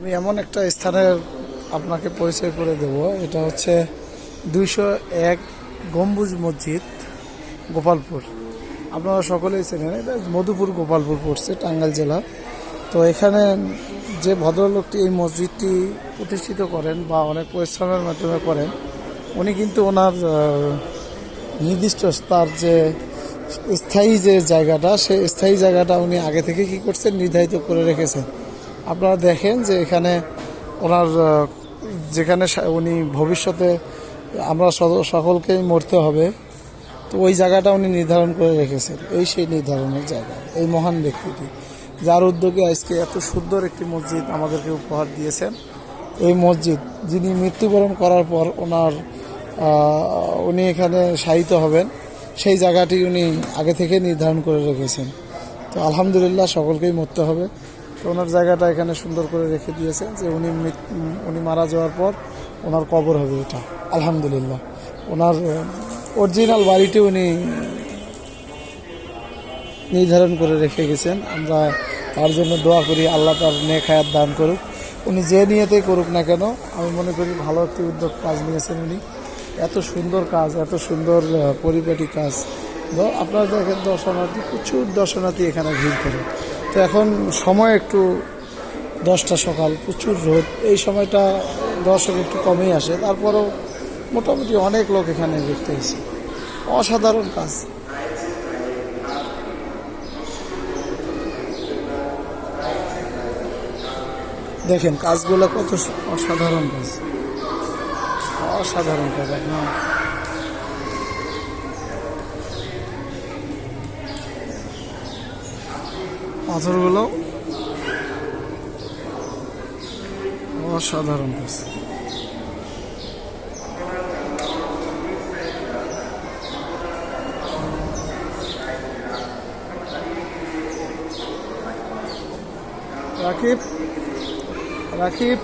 আমি এমন একটা স্থানের আপনাকে পরিচয় করে দেব। এটা হচ্ছে দুইশো এক গম্বুজ মসজিদ, গোপালপুর। আপনারা সকলেই চেনেন, এটা মধুপুর গোপালপুর পড়ছে, টাঙ্গাইল জেলা। তো এখানে যে ভদ্রলোকটি এই মসজিদটি প্রতিষ্ঠিত করেন বা অনেক পরিশ্রমের মাধ্যমে করেন, উনি কিন্তু ওনার নির্দিষ্ট তার যে স্থায়ী যে জায়গাটা সেই স্থায়ী জায়গাটা উনি আগে থেকে কি করছেন, নির্ধারিত করে রেখেছেন। আপনারা দেখেন যে এখানে ওনার যেখানে উনি ভবিষ্যতে আমরা সকলকেই মরতে হবে, তো ওই জায়গাটা উনি নির্ধারণ করে রেখেছেন। এই সেই নির্ধারণের জায়গা, এই মহান ব্যক্তিটি। যার উদ্যোগে আজকে এত সুন্দর একটি মসজিদ আমাদেরকে উপহার দিয়েছেন। এই মসজিদ যিনি মৃত্যুবরণ করার পর ওনার উনি এখানে শায়িত হবেন, সেই জায়গাটি উনি আগে থেকে নির্ধারণ করে রেখেছেন। তো আলহামদুলিল্লাহ সকলকেই মরতে হবে। তো ওনার জায়গাটা এখানে সুন্দর করে রেখে দিয়েছেন যে উনি উনি মারা যাওয়ার পর ওনার কবর হবে এটা, আলহামদুলিল্লাহ। ওনার অরিজিনাল বাড়িটি উনি নির্ধারণ করে রেখে গেছেন। আমরা তার জন্য দোয়া করি, আল্লাহ তার নেক হায়াত দান করুক। উনি যে নিয়েতেই করুক না কেন, আমি মনে করি ভালো একটি উদ্যোগ কাজ নিয়েছেন উনি। এত সুন্দর কাজ, এত সুন্দর পরিপাটি কাজ। আপনারা দেখেন দর্শনার্থী, প্রচুর দর্শনার্থী এখানে ভিড় করে। তো এখন সময় একটু দশটা সকাল, প্রচুর রোদ। এই সময়টা দর্শক একটু কমেই আসে। তারপরেও মোটামুটি অনেক লোক এখানে দেখতে এসে। অসাধারণ কাজ। দেখেন, কাজগুলো কত অসাধারণ কাজ। অসাধারণ কাজ আপনার পাথরগুলো অসাধারণ কাজ রাকিব রাকিব।